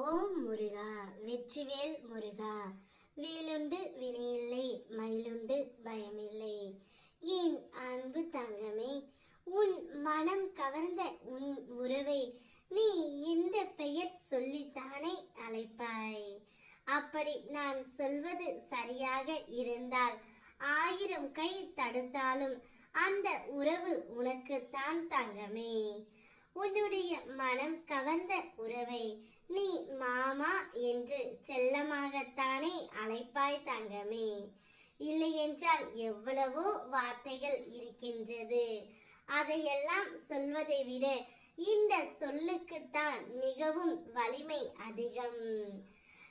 ஓம் முருகா வெற்றிவேல் முருகா. வேலுண்டு வினையில்லை மயிலுண்டு பயமில்லை. என் அன்பு தங்கமே உன் மனம் கவர்ந்த உன் உறவை நீ இந்த பெயர் சொல்லித்தானே அழைப்பாய்? அப்படி நான் சொல்வது சரியாக இருந்தால் ஆயிரம் கை தடுத்தாலும் அந்த உறவு உனக்குத்தான் தங்கமே. உன்னுடைய மனம் கவர்ந்த உறவை நீ மாமா என்று செல்லமாகத்தானே அழைப்பாய் தங்கமே. இல்லையென்றால் எவ்வளவோ வார்த்தைகள் இருக்கின்றது. அதையெல்லாம் சொல்வதை விட இந்த சொல்லுக்குத்தான் மிகவும் வலிமை அதிகம்.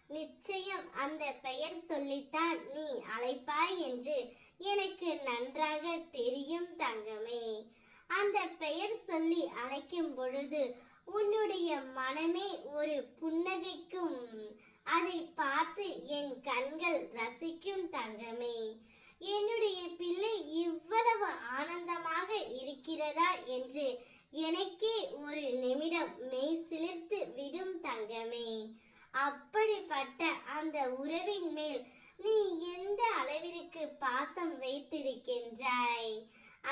நிச்சயம் அந்த பெயர் சொல்லித்தான் நீ அழைப்பாய் என்று எனக்கு நன்றாக தெரியும் தங்கமே. அந்த பெயர் சொல்லி அழைக்கும் பொழுது உன்னுடைய மனமே ஒரு புன்னகைக்கும் அதை பார்த்து என் கண்கள் ரசிக்கும் தங்கமே. என்னுடைய பிள்ளை இவ்வளவு ஆனந்தமாக இருக்கிறதா என்று எனக்கே ஒரு நிமிடம் மெய் சிலிர்த்து விடும் தங்கமே. அப்படிப்பட்ட அந்த உறவின் மேல் நீ எந்த அளவிற்கு பாசம் வைத்திருக்கின்றாய்?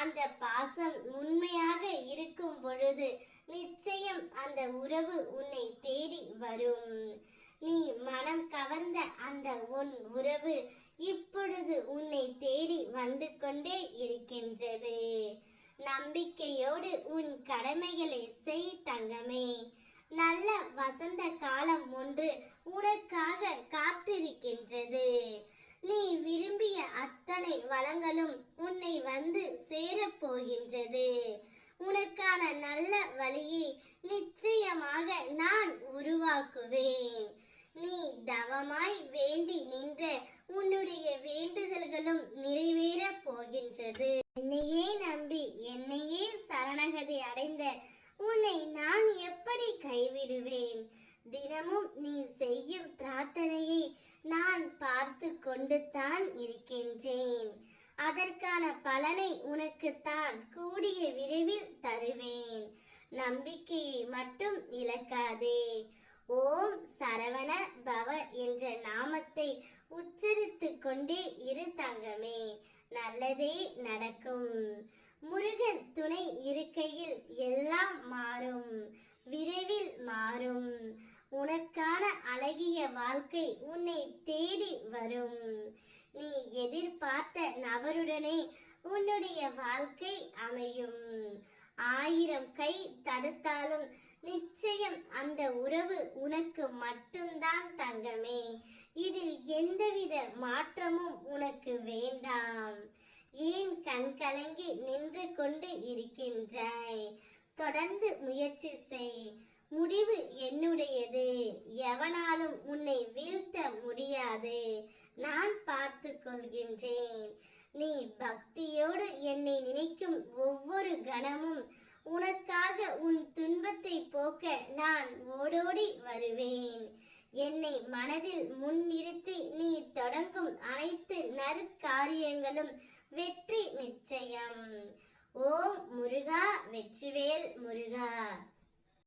அந்த பாசம் உண்மையாக இருக்கும் பொழுது நிச்சயம் அந்த உறவு உன்னை தேடி வரும். நீ மனம் கவர்ந்த அந்த உன் உறவு இப்பொழுது உன்னை தேடி வந்து கொண்டே இருக்கின்றது. நம்பிக்கையோடு உன் கடமைகளை செய் தங்கமே. நல்ல வசந்த காலம் ஒன்று உனக்காக காத்திருக்கின்றது. நீ விரும்பிய அத்தனை வளங்களும் உன்னை வந்து சேரப் போகின்றது. உனக்கான நல்ல வழியை நிச்சயமாக நான் உருவாக்குவேன். நீ தவமாய் வேண்டி நின்ற உன்னுடைய வேண்டுதல்களும் நிறைவேறப் போகின்றது. என்னையே நம்பி என்னையே சரணகதி அடைந்த உன்னை நான் எப்படி கைவிடுவேன்? தினமும் நீ செய்யும் பிரார்த்தனையை நான் பார்த்து கொண்டு தான் இருக்கின்றேன். அதற்கான பலனை உனக்கு தான் கூடிய விரைவில் தருவேன். நம்பிக்கையை மட்டும் இழக்காதே. ஓம் சரவண பவ என்ற நாமத்தை உச்சரித்து கொண்டே இரு தங்கமே. நல்லதே நடக்கும். முருகன் துணை இருக்கையில் எல்லாம் மாறும். விரைவில் மாறும். உனக்கான அழகிய வாழ்க்கை உன்னை தேடி வரும். நீ எதிர்பார்த்த நபருடனே உன்னுடைய வாழ்க்கை அமையும். ஆயிரம் கை தடுத்தாலும் நிச்சயம் அந்த உறவு உனக்கு மட்டும்தான் தங்கமே. இதில் எந்தவித மாற்றமும் உனக்கு வேண்டாம். ஏன் கண் கலங்கி நின்று கொண்டு இருக்கின்றாய்? தொடர்ந்து முயற்சி செய். முடிவு என்னுடையது? எவனாலும் உன்னை வீழ்த்த முடியாது. நான் பார்த்து கொள்கின்றேன். நீ பக்தியோடு என்னை நினைக்கும் ஒவ்வொரு கணமும் உனக்காக உன் துன்பத்தை போக்க நான் ஓடோடி வருவேன். என்னை மனதில் முன்னிறுத்தி நீ தொடங்கும் அனைத்து நற்காரியங்களும் வெற்றி நிச்சயம். ஓம் முருகா வெற்றிவேல் முருகா.